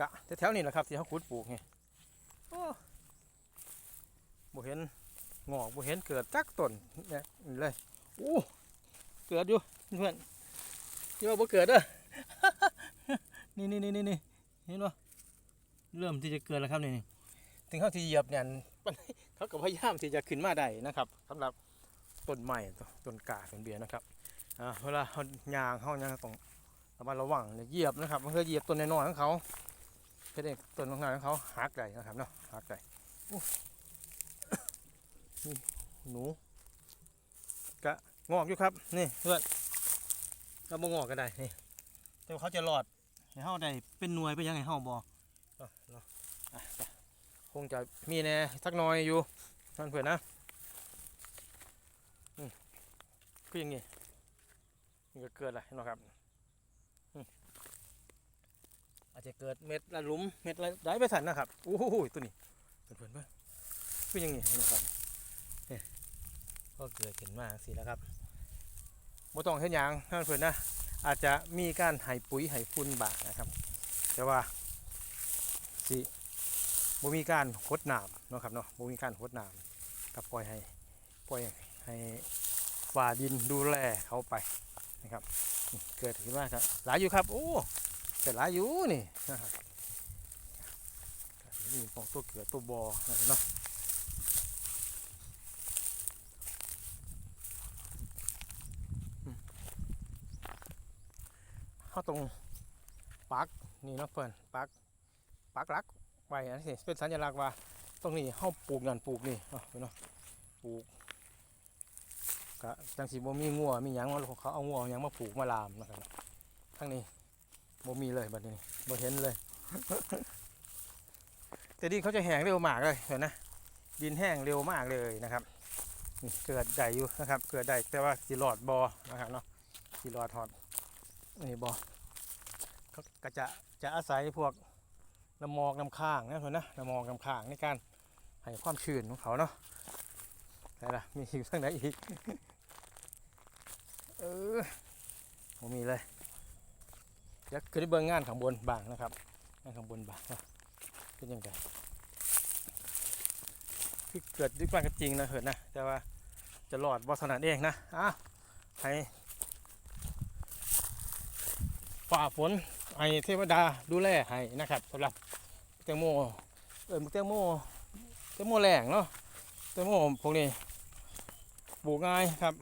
กะแถวๆนี้แหละครับที่เขาขุดปลูกไงโอ้บ่เห็นงอกบ่เห็นเกิดจักต้นเนี่ยนี่เลยโอ้เกิดอยู่เพื่อนที่ว่าบ่เกิดเด้อนี่นี่นี่นี่นี่เห็นบ่เริ่มที่จะเกิดแล้วครับนี่ถึงเขาที่เหยียบเนี่ยเขาก็พยายามที่จะขึ้นมาได้นะครับสำหรับต้นใหม่ต้นกาต้นเบียร์นะครับเวลาเขายางเขายางต้องระมัดระวังเหยียบนะครับมันเคยเหยียบต้นน้อยๆของเขา เพื่อให้ต้นของเขาของเขาหักได้นะครับเนาะหักได้โอ้นี่หนูกะงอกอยู่ครับนี่เพื่อนเราบ่งอกก็ได้นี่แต่ว่าเขาจะรอดให้เฮาได้เป็นหน่วยเป็นหยังไงเฮาบ่เนาะเนาะอะจ้ะคงจะมีแน่สักหน่อยอยู่นั่นเพื่อนนะอืมคืออย่างงี้นี่ก็เกิดอะไรเนาะครับ อาจจะเกิดเม็ดละลุมเม็ดละได้ไปสันนะครับโอ้โหตัวนี้เพื่อนเพื่อนเพื่อนคือย่างงี้นะครับก็เกิดขึ้นมาสิแล้วครับบ่ต้องเฮ็ดหยังท่านเพื่อนนะอาจจะมีการให้ปุ๋ยให้ฝุ่นบางนะครับ แต่ว่าสิบ่มีการหดน้ำเนาะครับเนาะบ่มีการหดน้ำก็ปล่อยให้ปล่อยให้ฝ่าดินดูแลเขาไปนะครับ เกิดขึ้นมาครับหลายอยู่ครับ โอ้ เกิดหลายอยู่นี่นะครับนี่ของตัวเกิดตัวบอเนาะเข้าตรงปักนี่เนาะเพื่อนปักปักลักไว้อันนี้เป็นสัญลักษณ์ว่าตรงนี้เข้าปลูกนั่นปลูกนี่เนาะเนาะปลูกกะจังสีบ่มีงัวมีหยังว่าเขาเอางัวเอาหยังมาปลูกมาลามนะครับทั้งนี้ บ่มีเลยบัดนี้บ่เห็นเลย แต่ดินเขาจะแห้งเร็วมากเลยเห็นนะดินแห้งเร็วมากเลยนะครับนี่เกิดได้อยู่นะครับเกิดได้แต่ว่าสิหลอดบอนะครับเนาะสิหลอดหอดนี่บอเขาก็จะจะอาศัยพวกน้ำหมอกน้ำค้างนะเพื่อนนะน้ำหมอกน้ำค้างในการให้ความชื้นของเขาเนาะอะไหนล่ะมีอยู่ทางไหนอีกเออผมมีเลย เดี๋ยวขึ้นเบิ่งงานข้างบนบางนะครับงานข้างบนบางเนาะเป็นยังไงคือเกิดด้วยความจริงนะเหินนะแต่ว่าจะรอดบอสนานเองนะอะให้ฝ่าฝนให้เทวดาดูแลให้นะครับสำหรับแตงโมเออแตงโมแตงโมแรงเนาะแตงโมพวกนี้ปลูกง่ายครับ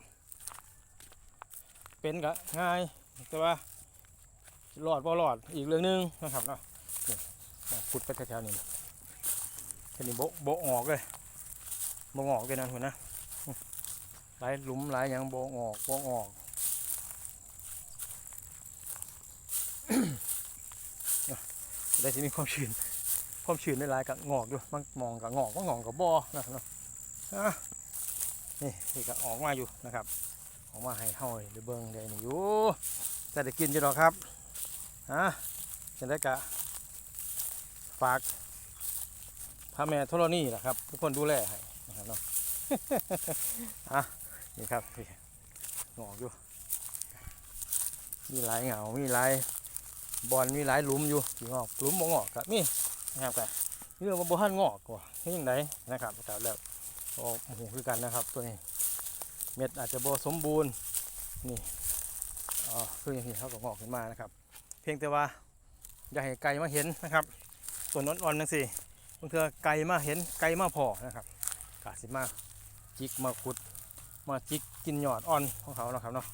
เป็นก็ง่ายแต่ว่า หลอดบ่หลอดอีกเรื่องหนึงนะครับเนาะขุดไปแถวๆนี้แค่นี้โบโบออกเลยโบออกเลยนะคุณนะหลายหลุมหลายอย่างโบออกโบออกได้ที่มีความชื้นความชื้นในหลายกับงอกอยู่บางมองกับงอกบางอกกับบอนะครับเนาะอะนี่นี่ก็ออกมาอยู่นะครับ ออกมาให้เฮาได้เบิงได้นี่อยู่แต่ได้กินอยู่ดอครับ อะจะได้กะฝากพระแม่ธรณีแหละครับ ทุกคนดูแลให้นะครับเนาะอะนี่ครับนี่งอกอยู่ มีหลายเหงา มีหลายบอลมีหลายหลุมอยู่ที่งอกหลุมบ่งอกกับมีนะครับกับเรื่องว่าบ่ทันงอกกว่าที่ยังไงนะครับแต่แล้วโอ้โหคือกันนะครับ ตัวนี้ เม็ดอาจจะบ่สมบูรณ์นี่อ๋อคืออย่างนี้เขาก็งอกขึ้นมานะครับ พียงแต่ว่าอย่าให้ไก่มาเห็นนะครับตัวน้นอ่อนๆนั่นสิบางเทือไก่มาเห็นไก่มาพอนะครับกาสิมาจิกมาขุด มาจิกกินหยอดอ่อนของเขานะครับเนาะ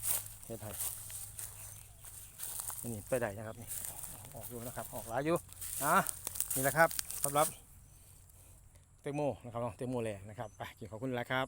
เฮ็ดให้นี่ไปได้นะครับนี่ออกอยู่นะครับออกหลายอยู่อะนี่แหละครับสำหรับเตงโมนะครับเนาะเตงโมแรงนะครับไปกินขอบคุณแล้วครับ